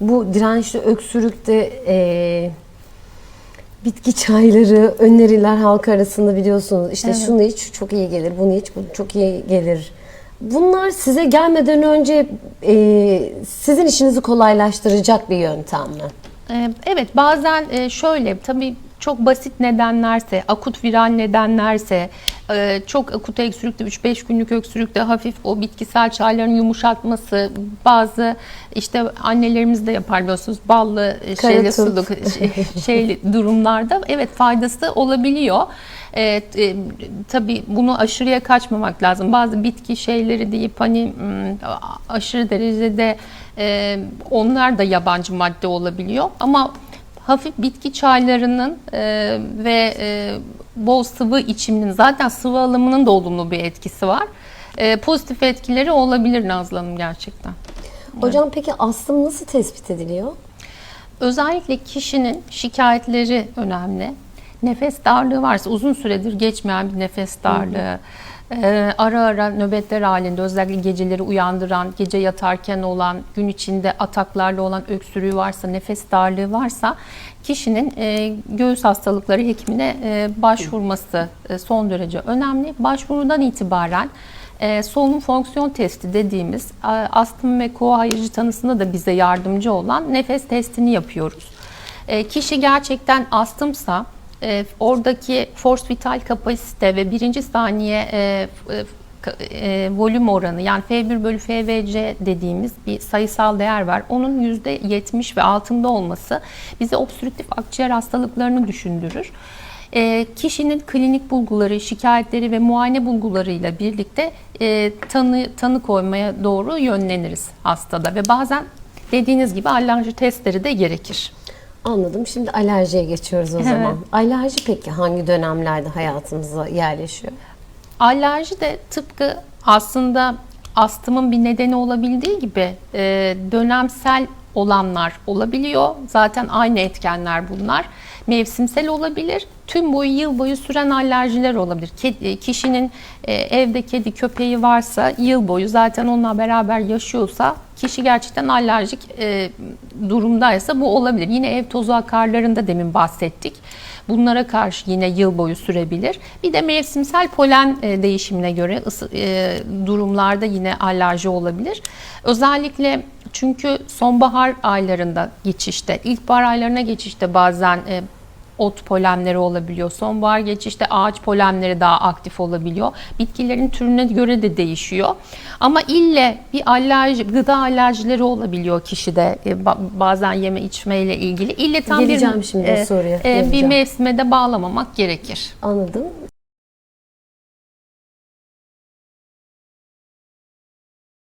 bu dirençli öksürükte e, bitki çayları öneriler halk arasında biliyorsunuz. İşte Evet. şunu iç çok iyi gelir, bunu iç bu çok iyi gelir. Bunlar size gelmeden önce e, sizin işinizi kolaylaştıracak bir yöntem mi? Ee, Evet bazen e, şöyle tabii çok basit nedenlerse, akut viral nedenlerse, e, çok akut öksürükte 3-5 günlük öksürükte hafif o bitkisel çayların yumuşatması, bazı işte annelerimiz de yapar biliyorsunuz ballı şeyli suluk şey- şeyli durumlarda evet faydası olabiliyor. Evet, e, tabii bunu aşırıya kaçmamak lazım. Bazı bitki şeyleri deyip hani mm, aşırı derecede e, onlar da yabancı madde olabiliyor. Ama hafif bitki çaylarının e, ve e, bol sıvı içiminin zaten sıvı alımının da olumlu bir etkisi var. E, pozitif etkileri olabilir Nazlı Hanım gerçekten. Hocam peki astım nasıl tespit ediliyor? Özellikle kişinin şikayetleri önemli. Nefes darlığı varsa uzun süredir geçmeyen bir nefes darlığı, e, ara ara nöbetler halinde özellikle geceleri uyandıran, gece yatarken olan, gün içinde ataklarla olan öksürüğü varsa, nefes darlığı varsa kişinin e, göğüs hastalıkları hekimine e, başvurması e, son derece önemli. Başvurudan itibaren e, solunum fonksiyon testi dediğimiz e, astım ve koa ayrıcı tanısında da bize yardımcı olan nefes testini yapıyoruz. E, kişi gerçekten astımsa e, oradaki force vital kapasite ve birinci saniye e, e, e, volüm oranı yani F1 bölü FVC dediğimiz bir sayısal değer var. Onun %70 ve altında olması bize obstrüktif akciğer hastalıklarını düşündürür. E, kişinin klinik bulguları, şikayetleri ve muayene bulgularıyla birlikte e, tanı tanı koymaya doğru yönleniriz hastada ve bazen dediğiniz gibi alerji testleri de gerekir. Anladım. Şimdi alerjiye geçiyoruz o Evet. zaman. Alerji peki hangi dönemlerde hayatımıza yerleşiyor? Alerji de tıpkı aslında astımın bir nedeni olabildiği gibi e, dönemsel olanlar olabiliyor. Zaten aynı etkenler bunlar. Mevsimsel olabilir. Tüm boyu yıl boyu süren alerjiler olabilir. Kedi- e, kişinin e, evde kedi köpeği varsa yıl boyu zaten onunla beraber yaşıyorsa kişi gerçekten alerjik e, durumdaysa bu olabilir. Yine ev tozu akarlarında demin bahsettik. Bunlara karşı yine yıl boyu sürebilir. Bir de mevsimsel polen e, değişimine göre e, durumlarda yine alerji olabilir. Özellikle çünkü sonbahar aylarında geçişte, ilkbahar aylarına geçişte bazen e, ot polenleri olabiliyor. Sonbahar geçişte ağaç polenleri daha aktif olabiliyor. Bitkilerin türüne göre de değişiyor. Ama ille bir alerji, gıda alerjileri olabiliyor kişide. E, ba- Bazen yeme içmeyle ilgili. İlle tam Geleceğim bir şimdi o soruya, bir geleceğim. mevsime de bağlamamak gerekir. Anladım.